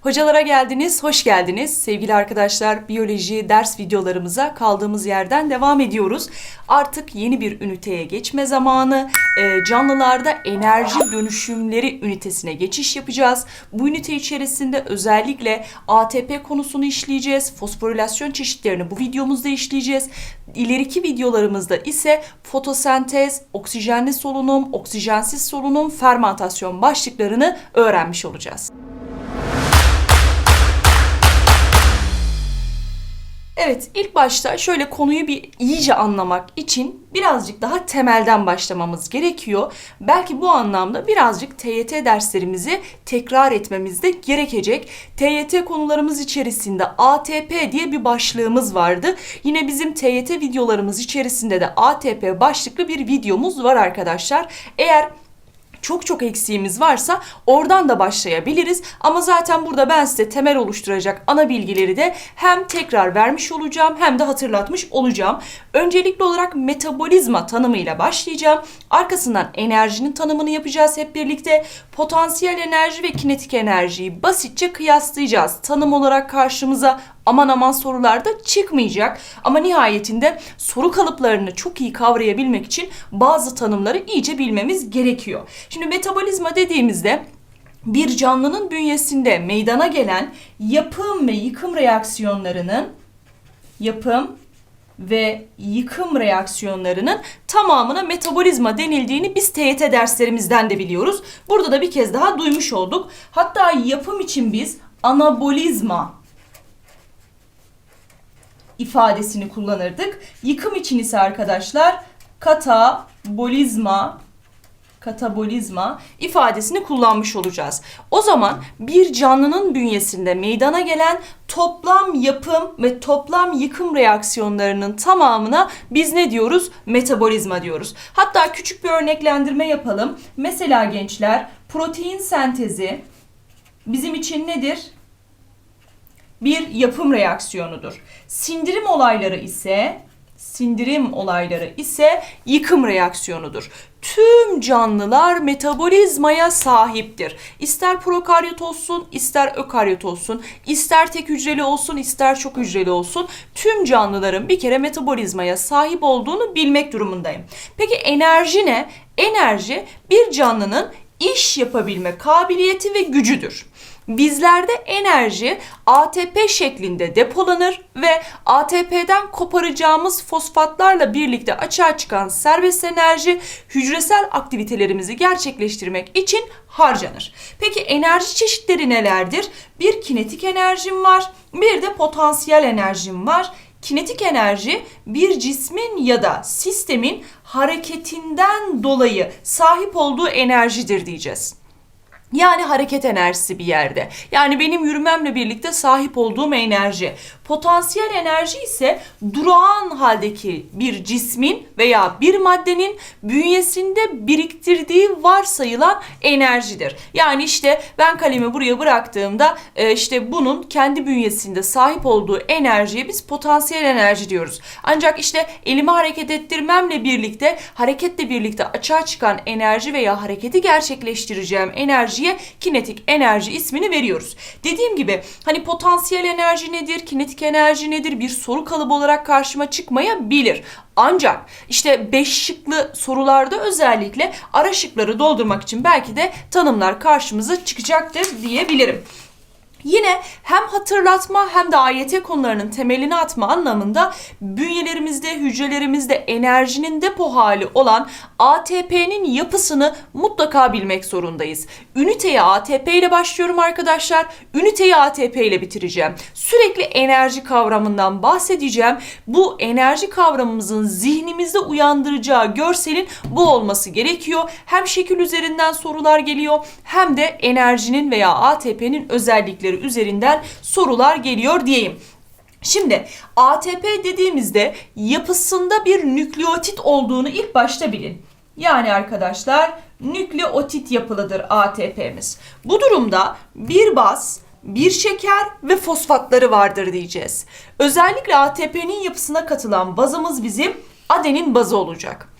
Hocalara geldiniz, hoş geldiniz. Sevgili arkadaşlar, biyoloji ders videolarımıza kaldığımız yerden devam ediyoruz. Artık yeni bir üniteye geçme zamanı. Ee, canlılarda enerji dönüşümleri ünitesine geçiş yapacağız. Bu ünite içerisinde özellikle ATP konusunu işleyeceğiz. Fosforilasyon çeşitlerini bu videomuzda işleyeceğiz. İleriki videolarımızda ise fotosentez, oksijenli solunum, oksijensiz solunum, fermentasyon başlıklarını öğrenmiş olacağız. Evet, ilk başta şöyle konuyu bir iyice anlamak için birazcık daha temelden başlamamız gerekiyor. Belki bu anlamda birazcık TYT derslerimizi tekrar etmemiz de gerekecek. TYT konularımız içerisinde ATP diye bir başlığımız vardı. Yine bizim TYT videolarımız içerisinde de ATP başlıklı bir videomuz var arkadaşlar. Eğer çok çok eksiğimiz varsa oradan da başlayabiliriz. Ama zaten burada ben size temel oluşturacak ana bilgileri de hem tekrar vermiş olacağım hem de hatırlatmış olacağım. Öncelikli olarak metabolizma tanımıyla başlayacağım. Arkasından enerjinin tanımını yapacağız hep birlikte. Potansiyel enerji ve kinetik enerjiyi basitçe kıyaslayacağız. Tanım olarak karşımıza aman aman sorularda çıkmayacak. Ama nihayetinde soru kalıplarını çok iyi kavrayabilmek için bazı tanımları iyice bilmemiz gerekiyor. Şimdi metabolizma dediğimizde bir canlının bünyesinde meydana gelen yapım ve yıkım reaksiyonlarının yapım ve yıkım reaksiyonlarının tamamına metabolizma denildiğini biz TYT derslerimizden de biliyoruz. Burada da bir kez daha duymuş olduk. Hatta yapım için biz anabolizma ifadesini kullanırdık. Yıkım için ise arkadaşlar katabolizma katabolizma ifadesini kullanmış olacağız. O zaman bir canlının bünyesinde meydana gelen toplam yapım ve toplam yıkım reaksiyonlarının tamamına biz ne diyoruz? Metabolizma diyoruz. Hatta küçük bir örneklendirme yapalım. Mesela gençler protein sentezi bizim için nedir? Bir yapım reaksiyonudur. Sindirim olayları ise sindirim olayları ise yıkım reaksiyonudur. Tüm canlılar metabolizmaya sahiptir. İster prokaryot olsun, ister ökaryot olsun, ister tek hücreli olsun, ister çok hücreli olsun. Tüm canlıların bir kere metabolizmaya sahip olduğunu bilmek durumundayım. Peki enerji ne? Enerji bir canlının iş yapabilme kabiliyeti ve gücüdür. Bizlerde enerji ATP şeklinde depolanır ve ATP'den koparacağımız fosfatlarla birlikte açığa çıkan serbest enerji hücresel aktivitelerimizi gerçekleştirmek için harcanır. Peki enerji çeşitleri nelerdir? Bir kinetik enerjim var, bir de potansiyel enerjim var. Kinetik enerji bir cismin ya da sistemin hareketinden dolayı sahip olduğu enerjidir diyeceğiz. Yani hareket enerjisi bir yerde. Yani benim yürümemle birlikte sahip olduğum enerji. Potansiyel enerji ise durağan haldeki bir cismin veya bir maddenin bünyesinde biriktirdiği varsayılan enerjidir. Yani işte ben kalemi buraya bıraktığımda e, işte bunun kendi bünyesinde sahip olduğu enerjiye biz potansiyel enerji diyoruz. Ancak işte elimi hareket ettirmemle birlikte hareketle birlikte açığa çıkan enerji veya hareketi gerçekleştireceğim enerjiye kinetik enerji ismini veriyoruz. Dediğim gibi hani potansiyel enerji nedir, kinetik enerji nedir bir soru kalıbı olarak karşıma çıkmayabilir. Ancak işte 5 şıklı sorularda özellikle ara şıkları doldurmak için belki de tanımlar karşımıza çıkacaktır diyebilirim. Yine hem hatırlatma hem de AYT konularının temelini atma anlamında bünyelerimizde, hücrelerimizde enerjinin depo hali olan ATP'nin yapısını mutlaka bilmek zorundayız. Üniteye ATP ile başlıyorum arkadaşlar. Üniteyi ATP ile bitireceğim. Sürekli enerji kavramından bahsedeceğim. Bu enerji kavramımızın zihnimizde uyandıracağı görselin bu olması gerekiyor. Hem şekil üzerinden sorular geliyor hem de enerjinin veya ATP'nin özellikleri üzerinden sorular geliyor diyeyim. Şimdi ATP dediğimizde yapısında bir nükleotit olduğunu ilk başta bilin. Yani arkadaşlar nükleotit yapılıdır ATP'miz. Bu durumda bir baz, bir şeker ve fosfatları vardır diyeceğiz. Özellikle ATP'nin yapısına katılan bazımız bizim adenin bazı olacak.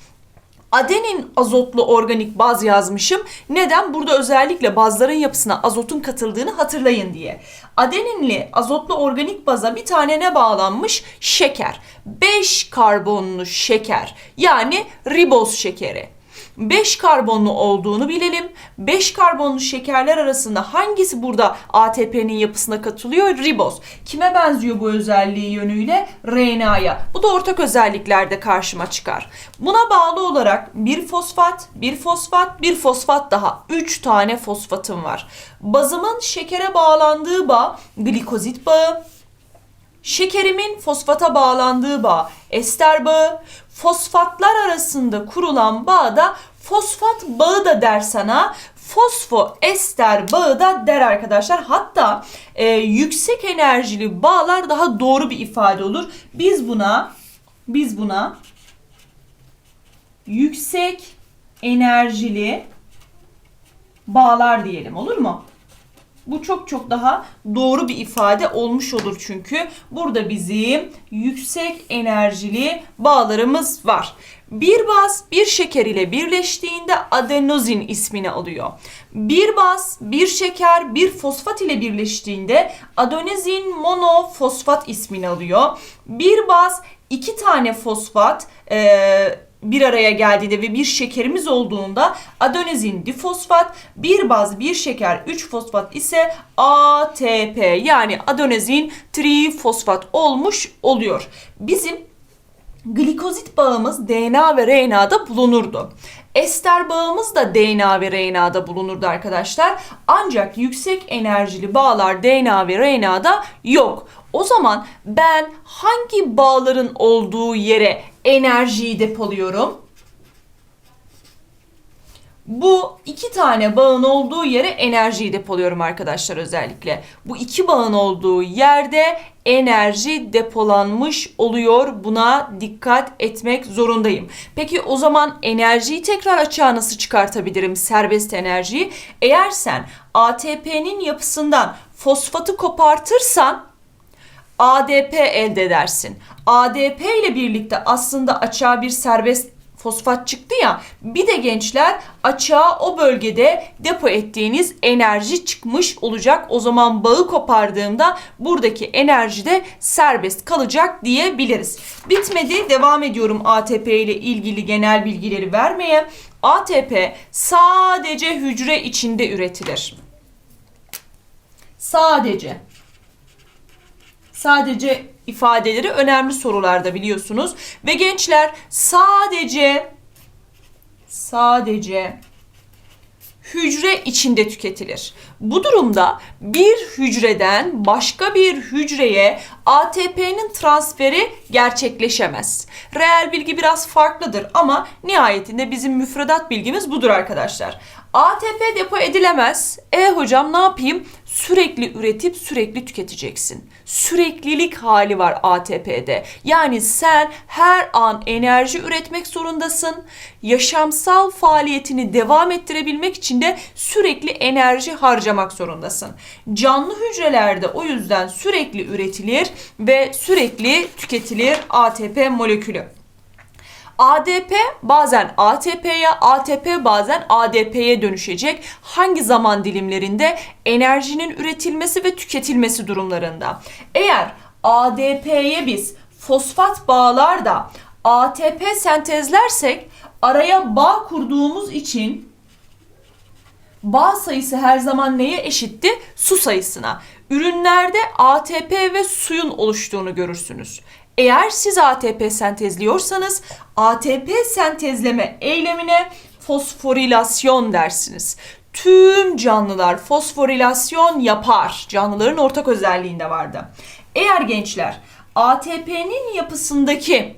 Adenin azotlu organik baz yazmışım. Neden? Burada özellikle bazların yapısına azotun katıldığını hatırlayın diye. Adeninli azotlu organik baza bir tane ne bağlanmış? Şeker. 5 karbonlu şeker. Yani riboz şekeri. 5 karbonlu olduğunu bilelim. 5 karbonlu şekerler arasında hangisi burada ATP'nin yapısına katılıyor? Riboz. Kime benziyor bu özelliği yönüyle? RNA'ya. Bu da ortak özelliklerde karşıma çıkar. Buna bağlı olarak bir fosfat, bir fosfat, bir fosfat daha. 3 tane fosfatım var. Bazımın şekere bağlandığı bağ glikozit bağı. Şekerimin fosfata bağlandığı bağ ester bağı, fosfatlar arasında kurulan bağ da fosfat bağı da der sana. Fosfo ester bağı da der arkadaşlar. Hatta e, yüksek enerjili bağlar daha doğru bir ifade olur. Biz buna biz buna yüksek enerjili bağlar diyelim olur mu? Bu çok çok daha doğru bir ifade olmuş olur çünkü burada bizim yüksek enerjili bağlarımız var. Bir baz bir şeker ile birleştiğinde adenozin ismini alıyor. Bir baz bir şeker bir fosfat ile birleştiğinde adenozin monofosfat ismini alıyor. Bir baz iki tane fosfat eee bir araya geldiğinde ve bir şekerimiz olduğunda adenozin difosfat, bir baz bir şeker 3 fosfat ise ATP yani adenozin trifosfat olmuş oluyor. Bizim glikozit bağımız DNA ve RNA'da bulunurdu. Ester bağımız da DNA ve RNA'da bulunurdu arkadaşlar. Ancak yüksek enerjili bağlar DNA ve RNA'da yok. O zaman ben hangi bağların olduğu yere enerjiyi depoluyorum? Bu iki tane bağın olduğu yere enerjiyi depoluyorum arkadaşlar özellikle. Bu iki bağın olduğu yerde enerji depolanmış oluyor. Buna dikkat etmek zorundayım. Peki o zaman enerjiyi tekrar açığa nasıl çıkartabilirim? Serbest enerjiyi. Eğer sen ATP'nin yapısından fosfatı kopartırsan ADP elde edersin. ADP ile birlikte aslında açığa bir serbest fosfat çıktı ya. Bir de gençler açığa o bölgede depo ettiğiniz enerji çıkmış olacak. O zaman bağı kopardığımda buradaki enerji de serbest kalacak diyebiliriz. Bitmedi. Devam ediyorum ATP ile ilgili genel bilgileri vermeye. ATP sadece hücre içinde üretilir. Sadece sadece ifadeleri önemli sorularda biliyorsunuz. Ve gençler sadece sadece hücre içinde tüketilir. Bu durumda bir hücreden başka bir hücreye ATP'nin transferi gerçekleşemez. Reel bilgi biraz farklıdır ama nihayetinde bizim müfredat bilgimiz budur arkadaşlar. ATP depo edilemez. E hocam ne yapayım? Sürekli üretip sürekli tüketeceksin. Süreklilik hali var ATP'de. Yani sen her an enerji üretmek zorundasın. Yaşamsal faaliyetini devam ettirebilmek için de sürekli enerji harcamak zorundasın. Canlı hücrelerde o yüzden sürekli üretilir ve sürekli tüketilir ATP molekülü. ADP bazen ATP'ye, ATP bazen ADP'ye dönüşecek. Hangi zaman dilimlerinde? Enerjinin üretilmesi ve tüketilmesi durumlarında. Eğer ADP'ye biz fosfat bağlar da ATP sentezlersek araya bağ kurduğumuz için bağ sayısı her zaman neye eşitti? Su sayısına. Ürünlerde ATP ve suyun oluştuğunu görürsünüz. Eğer siz ATP sentezliyorsanız ATP sentezleme eylemine fosforilasyon dersiniz. Tüm canlılar fosforilasyon yapar. Canlıların ortak özelliğinde vardı. Eğer gençler ATP'nin yapısındaki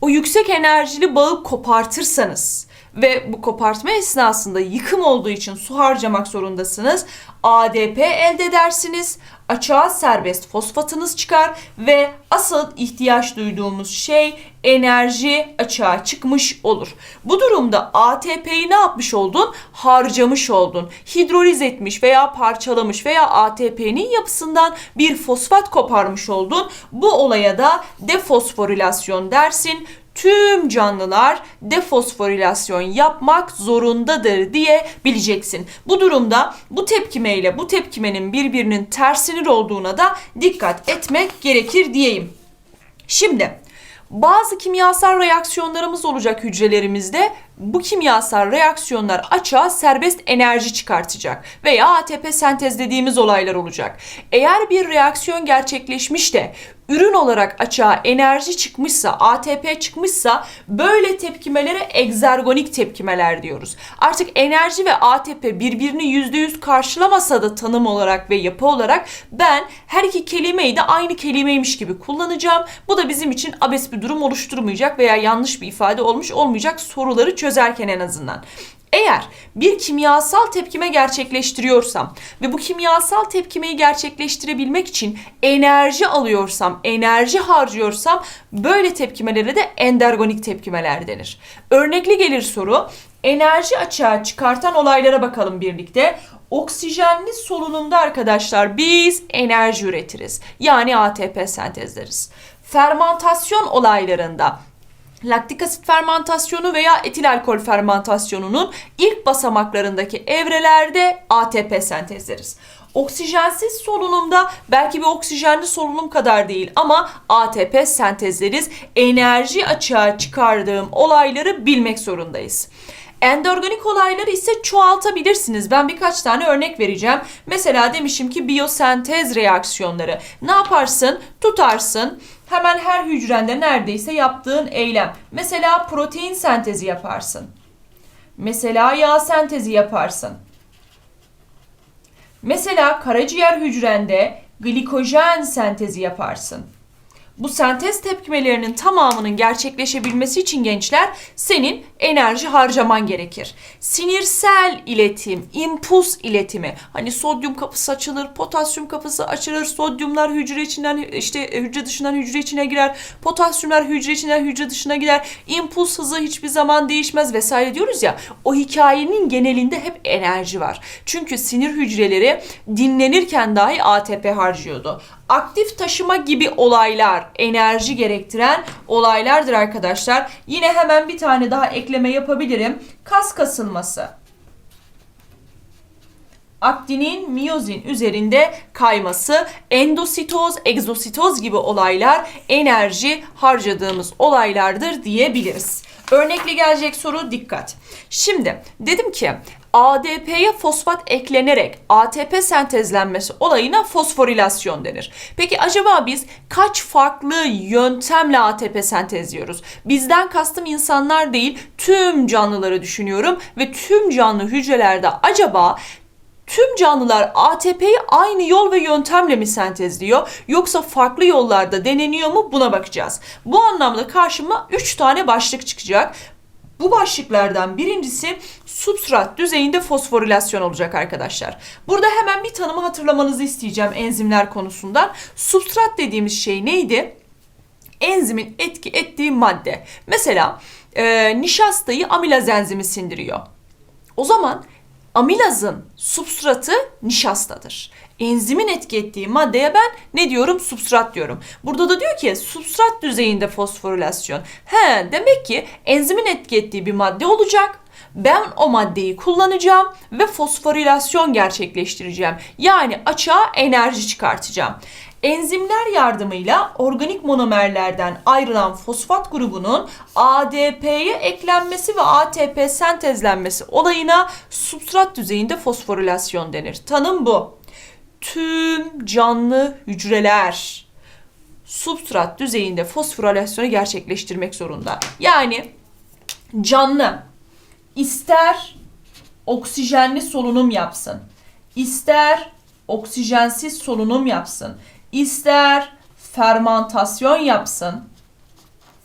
o yüksek enerjili bağı kopartırsanız ve bu kopartma esnasında yıkım olduğu için su harcamak zorundasınız. ADP elde edersiniz. Açığa serbest fosfatınız çıkar ve asıl ihtiyaç duyduğumuz şey enerji açığa çıkmış olur. Bu durumda ATP'yi ne yapmış oldun? Harcamış oldun. Hidroliz etmiş veya parçalamış veya ATP'nin yapısından bir fosfat koparmış oldun. Bu olaya da defosforilasyon dersin. Tüm canlılar defosforilasyon yapmak zorundadır diye bileceksin. Bu durumda bu tepkimeyle bu tepkimenin birbirinin tersinin olduğuna da dikkat etmek gerekir diyeyim. Şimdi bazı kimyasal reaksiyonlarımız olacak hücrelerimizde. Bu kimyasal reaksiyonlar açığa serbest enerji çıkartacak veya ATP sentezlediğimiz olaylar olacak. Eğer bir reaksiyon gerçekleşmiş de ürün olarak açığa enerji çıkmışsa, ATP çıkmışsa böyle tepkimelere egzergonik tepkimeler diyoruz. Artık enerji ve ATP birbirini %100 karşılamasa da tanım olarak ve yapı olarak ben her iki kelimeyi de aynı kelimeymiş gibi kullanacağım. Bu da bizim için abes bir durum oluşturmayacak veya yanlış bir ifade olmuş olmayacak soruları çözerken en azından. Eğer bir kimyasal tepkime gerçekleştiriyorsam ve bu kimyasal tepkimeyi gerçekleştirebilmek için enerji alıyorsam, enerji harcıyorsam böyle tepkimelere de endergonik tepkimeler denir. Örnekli gelir soru. Enerji açığa çıkartan olaylara bakalım birlikte. Oksijenli solunumda arkadaşlar biz enerji üretiriz. Yani ATP sentezleriz. Fermantasyon olaylarında laktik asit fermentasyonu veya etil alkol fermentasyonunun ilk basamaklarındaki evrelerde ATP sentezleriz. Oksijensiz solunumda belki bir oksijenli solunum kadar değil ama ATP sentezleriz. Enerji açığa çıkardığım olayları bilmek zorundayız. Endorganik olayları ise çoğaltabilirsiniz. Ben birkaç tane örnek vereceğim. Mesela demişim ki biyosentez reaksiyonları. Ne yaparsın? Tutarsın. Hemen her hücrende neredeyse yaptığın eylem. Mesela protein sentezi yaparsın. Mesela yağ sentezi yaparsın. Mesela karaciğer hücrende glikojen sentezi yaparsın. Bu sentez tepkimelerinin tamamının gerçekleşebilmesi için gençler senin enerji harcaman gerekir. Sinirsel iletim, impuls iletimi. Hani sodyum kapısı açılır, potasyum kapısı açılır. Sodyumlar hücre içinden işte hücre dışından hücre içine girer. Potasyumlar hücre içinden hücre dışına gider. İmpuls hızı hiçbir zaman değişmez vesaire diyoruz ya. O hikayenin genelinde hep enerji var. Çünkü sinir hücreleri dinlenirken dahi ATP harcıyordu aktif taşıma gibi olaylar enerji gerektiren olaylardır arkadaşlar. Yine hemen bir tane daha ekleme yapabilirim. Kas kasılması. Aktinin miyozin üzerinde kayması, endositoz, egzositoz gibi olaylar enerji harcadığımız olaylardır diyebiliriz. Örnekle gelecek soru dikkat. Şimdi dedim ki ADP'ye fosfat eklenerek ATP sentezlenmesi olayına fosforilasyon denir. Peki acaba biz kaç farklı yöntemle ATP sentezliyoruz? Bizden kastım insanlar değil, tüm canlıları düşünüyorum ve tüm canlı hücrelerde acaba Tüm canlılar ATP'yi aynı yol ve yöntemle mi sentezliyor yoksa farklı yollarda deneniyor mu buna bakacağız. Bu anlamda karşıma 3 tane başlık çıkacak. Bu başlıklardan birincisi substrat düzeyinde fosforilasyon olacak arkadaşlar. Burada hemen bir tanımı hatırlamanızı isteyeceğim enzimler konusundan. Substrat dediğimiz şey neydi? Enzimin etki ettiği madde. Mesela e, nişastayı amilaz enzimi sindiriyor. O zaman amilazın substratı nişastadır. Enzimin etki ettiği maddeye ben ne diyorum? Substrat diyorum. Burada da diyor ki substrat düzeyinde fosforilasyon. He demek ki enzimin etki ettiği bir madde olacak. Ben o maddeyi kullanacağım ve fosforilasyon gerçekleştireceğim. Yani açığa enerji çıkartacağım. Enzimler yardımıyla organik monomerlerden ayrılan fosfat grubunun ADP'ye eklenmesi ve ATP sentezlenmesi olayına substrat düzeyinde fosforilasyon denir. Tanım bu. Tüm canlı hücreler substrat düzeyinde fosforilasyonu gerçekleştirmek zorunda. Yani canlı ister oksijenli solunum yapsın, ister oksijensiz solunum yapsın, ister fermantasyon yapsın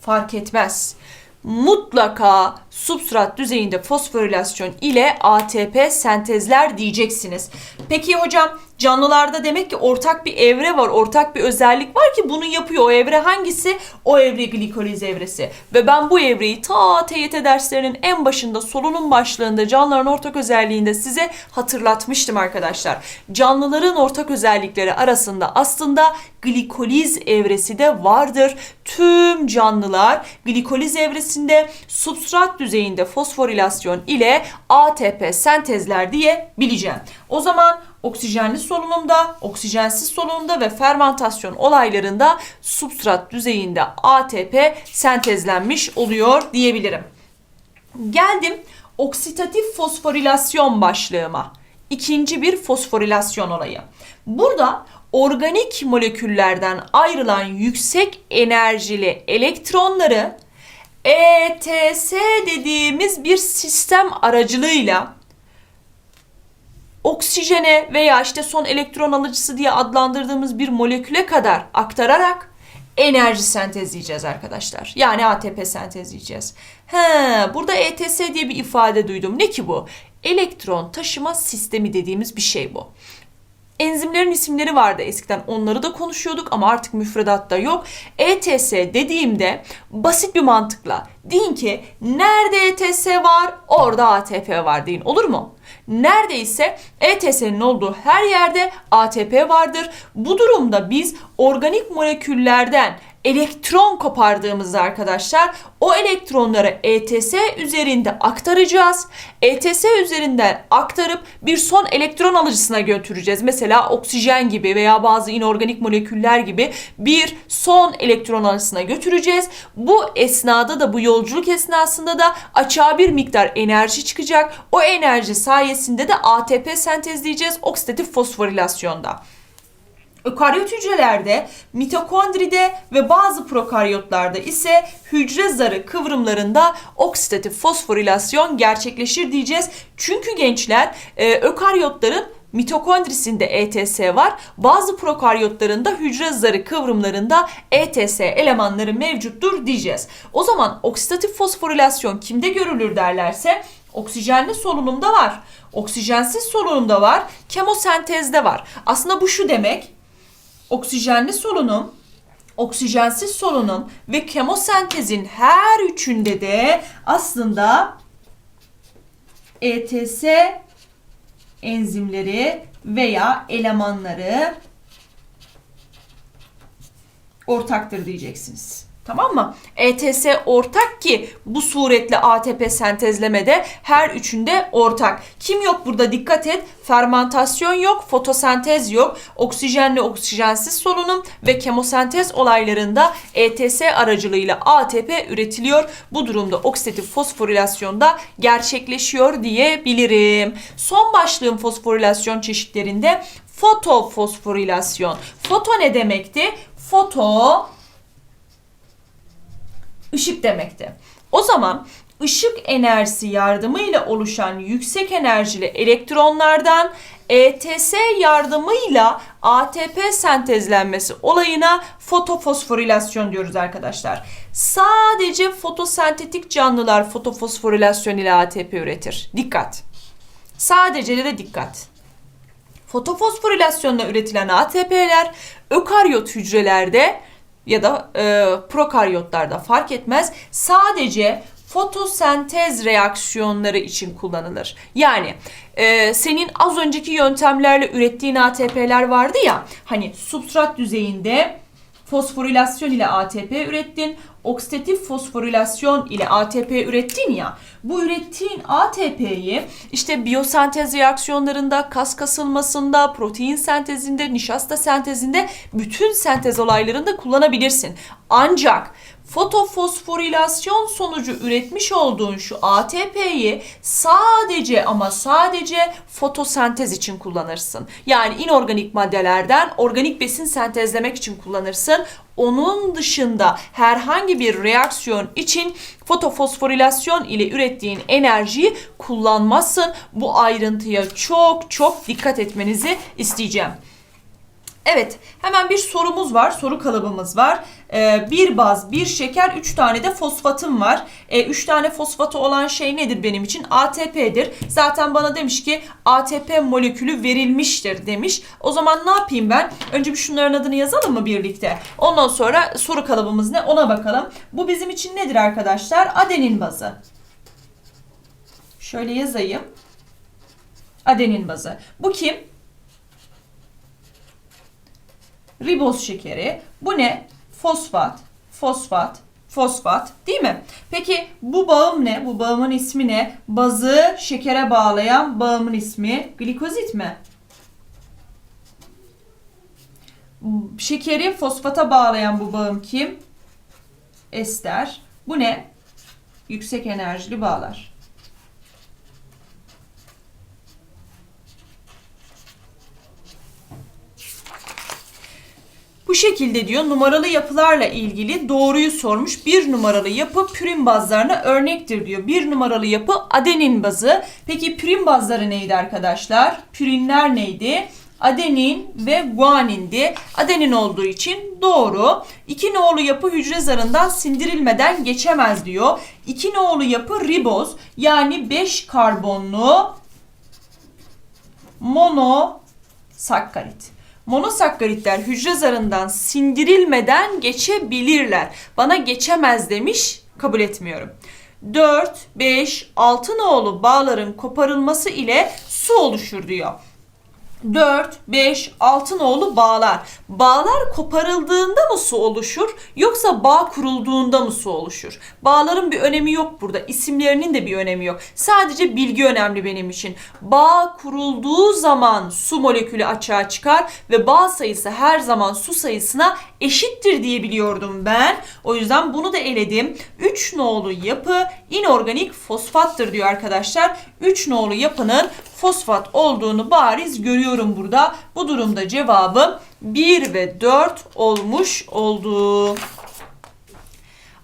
fark etmez. Mutlaka substrat düzeyinde fosforilasyon ile ATP sentezler diyeceksiniz. Peki hocam canlılarda demek ki ortak bir evre var, ortak bir özellik var ki bunu yapıyor. O evre hangisi? O evre glikoliz evresi. Ve ben bu evreyi ta TYT derslerinin en başında solunum başlığında canlıların ortak özelliğinde size hatırlatmıştım arkadaşlar. Canlıların ortak özellikleri arasında aslında glikoliz evresi de vardır. Tüm canlılar glikoliz evresinde substrat düzeyinde fosforilasyon ile ATP sentezler diye bileceğim. O zaman oksijenli solunumda, oksijensiz solunumda ve fermentasyon olaylarında substrat düzeyinde ATP sentezlenmiş oluyor diyebilirim. Geldim oksidatif fosforilasyon başlığıma. İkinci bir fosforilasyon olayı. Burada organik moleküllerden ayrılan yüksek enerjili elektronları ETS dediğimiz bir sistem aracılığıyla oksijene veya işte son elektron alıcısı diye adlandırdığımız bir moleküle kadar aktararak enerji sentezleyeceğiz arkadaşlar. Yani ATP sentezleyeceğiz. He, burada ETS diye bir ifade duydum. Ne ki bu? Elektron taşıma sistemi dediğimiz bir şey bu. Enzimlerin isimleri vardı eskiden onları da konuşuyorduk ama artık müfredatta yok. ETS dediğimde basit bir mantıkla deyin ki nerede ETS var orada ATP var deyin olur mu? Neredeyse ETS'nin olduğu her yerde ATP vardır. Bu durumda biz organik moleküllerden elektron kopardığımızda arkadaşlar o elektronları ETS üzerinde aktaracağız. ETS üzerinden aktarıp bir son elektron alıcısına götüreceğiz. Mesela oksijen gibi veya bazı inorganik moleküller gibi bir son elektron alıcısına götüreceğiz. Bu esnada da bu yolculuk esnasında da açığa bir miktar enerji çıkacak. O enerji sayesinde de ATP sentezleyeceğiz oksidatif fosforilasyonda. Ökaryot hücrelerde, mitokondride ve bazı prokaryotlarda ise hücre zarı kıvrımlarında oksidatif fosforilasyon gerçekleşir diyeceğiz. Çünkü gençler e, ökaryotların mitokondrisinde ETS var. Bazı prokaryotların da hücre zarı kıvrımlarında ETS elemanları mevcuttur diyeceğiz. O zaman oksidatif fosforilasyon kimde görülür derlerse oksijenli solunumda var. Oksijensiz solunumda var. Kemosentezde var. Aslında bu şu demek oksijenli solunum, oksijensiz solunum ve kemosentezin her üçünde de aslında ETS enzimleri veya elemanları ortaktır diyeceksiniz. Tamam mı? ETS ortak ki bu suretle ATP sentezlemede her üçünde ortak. Kim yok burada dikkat et. Fermentasyon yok, fotosentez yok. Oksijenli oksijensiz solunum ve kemosentez olaylarında ETS aracılığıyla ATP üretiliyor. Bu durumda oksidatif fosforilasyonda gerçekleşiyor diyebilirim. Son başlığım fosforilasyon çeşitlerinde fotofosforilasyon. Foto ne demekti? Foto ışık demekti. O zaman ışık enerjisi yardımıyla oluşan yüksek enerjili elektronlardan ETS yardımıyla ATP sentezlenmesi olayına fotofosforilasyon diyoruz arkadaşlar. Sadece fotosentetik canlılar fotofosforilasyon ile ATP üretir. Dikkat. Sadece de dikkat. Fotofosforilasyonla üretilen ATP'ler ökaryot hücrelerde ya da e, prokaryotlarda fark etmez. Sadece fotosentez reaksiyonları için kullanılır. Yani e, senin az önceki yöntemlerle ürettiğin ATP'ler vardı ya hani substrat düzeyinde fosforilasyon ile ATP ürettin, oksidatif fosforilasyon ile ATP ürettin ya. Bu ürettiğin ATP'yi işte biyosentez reaksiyonlarında, kas kasılmasında, protein sentezinde, nişasta sentezinde bütün sentez olaylarında kullanabilirsin. Ancak fotofosforilasyon sonucu üretmiş olduğun şu ATP'yi sadece ama sadece fotosentez için kullanırsın. Yani inorganik maddelerden organik besin sentezlemek için kullanırsın. Onun dışında herhangi bir reaksiyon için fotofosforilasyon ile ürettiğin enerjiyi kullanmazsın. Bu ayrıntıya çok çok dikkat etmenizi isteyeceğim. Evet, hemen bir sorumuz var, soru kalıbımız var. Ee, bir baz, bir şeker, üç tane de fosfatım var. Ee, üç tane fosfatı olan şey nedir benim için? ATP'dir. Zaten bana demiş ki ATP molekülü verilmiştir demiş. O zaman ne yapayım ben? Önce bir şunların adını yazalım mı birlikte? Ondan sonra soru kalıbımız ne? Ona bakalım. Bu bizim için nedir arkadaşlar? Adenin bazı. Şöyle yazayım. Adenin bazı. Bu kim? Riboz şekeri. Bu ne? Fosfat, fosfat, fosfat değil mi? Peki bu bağım ne? Bu bağımın ismi ne? Bazı şekere bağlayan bağımın ismi glikozit mi? Şekeri fosfata bağlayan bu bağım kim? Ester. Bu ne? Yüksek enerjili bağlar. Bu şekilde diyor numaralı yapılarla ilgili doğruyu sormuş. Bir numaralı yapı pürin bazlarına örnektir diyor. Bir numaralı yapı adenin bazı. Peki pürin bazları neydi arkadaşlar? Pürinler neydi? Adenin ve guanindi. Adenin olduğu için doğru. İki nolu yapı hücre zarından sindirilmeden geçemez diyor. İki nolu yapı riboz yani 5 karbonlu monosakkarit. Monosakkaritler hücre zarından sindirilmeden geçebilirler. Bana geçemez demiş, kabul etmiyorum. 4, 5, 6 nolu bağların koparılması ile su oluşur diyor. 4, 5, 6 nolu bağlar. Bağlar koparıldığında mı su oluşur yoksa bağ kurulduğunda mı su oluşur? Bağların bir önemi yok burada. İsimlerinin de bir önemi yok. Sadece bilgi önemli benim için. Bağ kurulduğu zaman su molekülü açığa çıkar ve bağ sayısı her zaman su sayısına eşittir diye biliyordum ben. O yüzden bunu da eledim. 3 nolu yapı inorganik fosfattır diyor arkadaşlar. 3 nolu yapının fosfat olduğunu bariz görüyorum burada. Bu durumda cevabım 1 ve 4 olmuş oldu.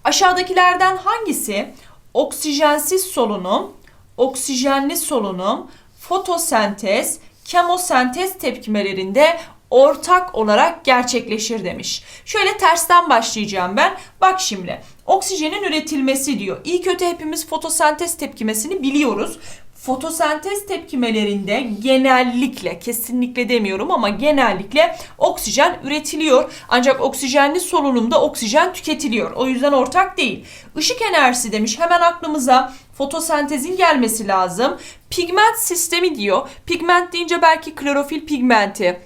Aşağıdakilerden hangisi oksijensiz solunum, oksijenli solunum, fotosentez, kemosentez tepkimelerinde ortak olarak gerçekleşir demiş. Şöyle tersten başlayacağım ben. Bak şimdi oksijenin üretilmesi diyor. İyi kötü hepimiz fotosentez tepkimesini biliyoruz fotosentez tepkimelerinde genellikle kesinlikle demiyorum ama genellikle oksijen üretiliyor. Ancak oksijenli solunumda oksijen tüketiliyor. O yüzden ortak değil. Işık enerjisi demiş. Hemen aklımıza fotosentezin gelmesi lazım. Pigment sistemi diyor. Pigment deyince belki klorofil pigmenti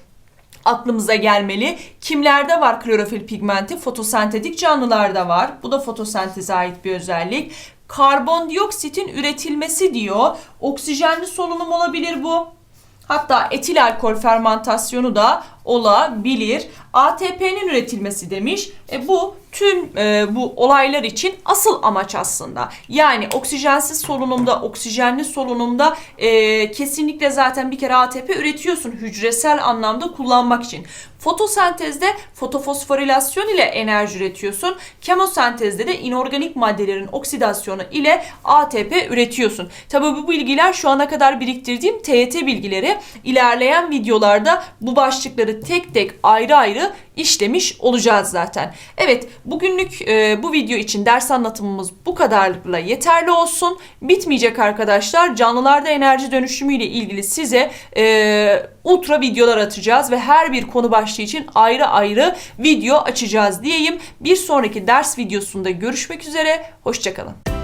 aklımıza gelmeli. Kimlerde var klorofil pigmenti? Fotosentetik canlılarda var. Bu da fotosenteze ait bir özellik karbondioksitin üretilmesi diyor. Oksijenli solunum olabilir bu. Hatta etil alkol fermentasyonu da olabilir. ATP'nin üretilmesi demiş. E, bu tüm e, bu olaylar için asıl amaç aslında. Yani oksijensiz solunumda, oksijenli solunumda e, kesinlikle zaten bir kere ATP üretiyorsun hücresel anlamda kullanmak için. Fotosentezde fotofosforilasyon ile enerji üretiyorsun. Kemosentezde de inorganik maddelerin oksidasyonu ile ATP üretiyorsun. Tabii bu bilgiler şu ana kadar biriktirdiğim TYT bilgileri. İlerleyen videolarda bu başlıkları tek tek ayrı ayrı işlemiş olacağız zaten. Evet bugünlük e, bu video için ders anlatımımız bu kadarlıkla yeterli olsun. Bitmeyecek arkadaşlar. Canlılarda enerji dönüşümü ile ilgili size e, ultra videolar atacağız ve her bir konu başlığı için ayrı ayrı video açacağız diyeyim. Bir sonraki ders videosunda görüşmek üzere. Hoşçakalın.